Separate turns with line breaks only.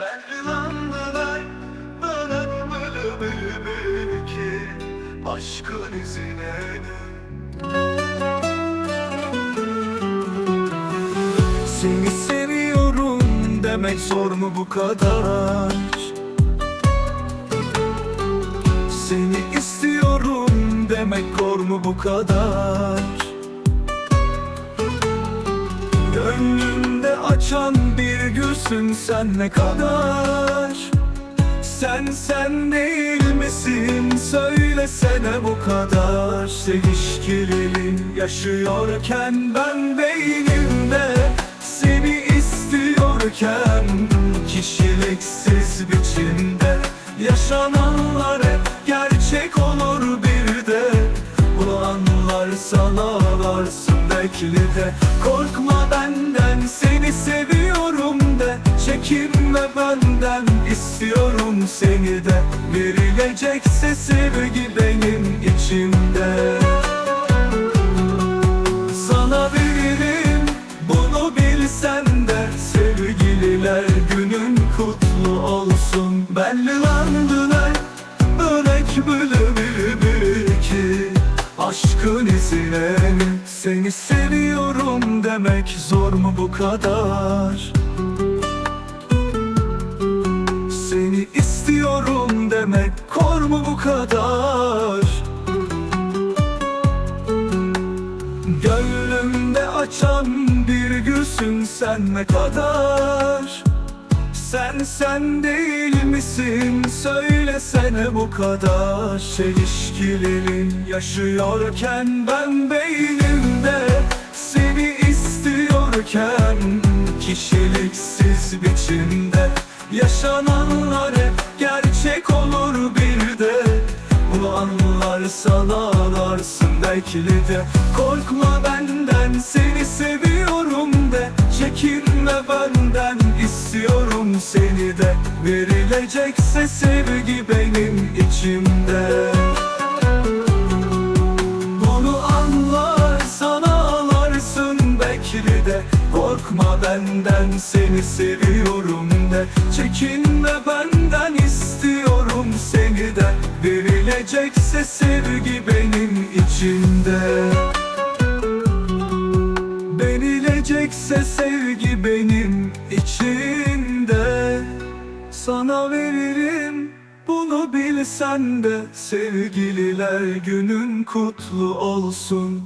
Berlanlılar bana böyle böyle ki Aşkın izine Seni seviyorum demek zor mu bu kadar? Seni istiyorum demek zor mu bu kadar? Gönlümde açan bir gülsün sen ne kadar. Sen sen değil misin? Söylesene bu kadar. Sevişkili yaşıyorken ben beynimde Seni istiyorken kişiliksiz biçimde Yaşananlar hep gerçek olur bir de. Bunu anlarsan belki de Korkma benden seni seviyorum de. Çekinme benden istiyorum seni de. Verilecekse sevgi benim içimde Seni seviyorum demek zor mu bu kadar? Seni istiyorum demek kor mu bu kadar? Gönlümde açan bir gülsün sen ne kadar sen sen değil misin? Söylesene bu kadar Çelişkilerin yaşıyorken ben beynimde Seni istiyorken kişiliksiz biçimde Yaşananlar hep gerçek olur bir de bunu anlarsan ağlarsın belki de. Korkma benden seni seviyorum de. Çekinme benden istiyorum seni de. Verilecekse sevgi benim içimde. Bunu anlarsan ağlarsın belki de. Korkma benden seni seviyorum de. Çekinme benden Verilecekse sevgi benim içimde. Verilecekse sevgi benim içinde Sana veririm bunu bilsen de Sevgililer günün kutlu olsun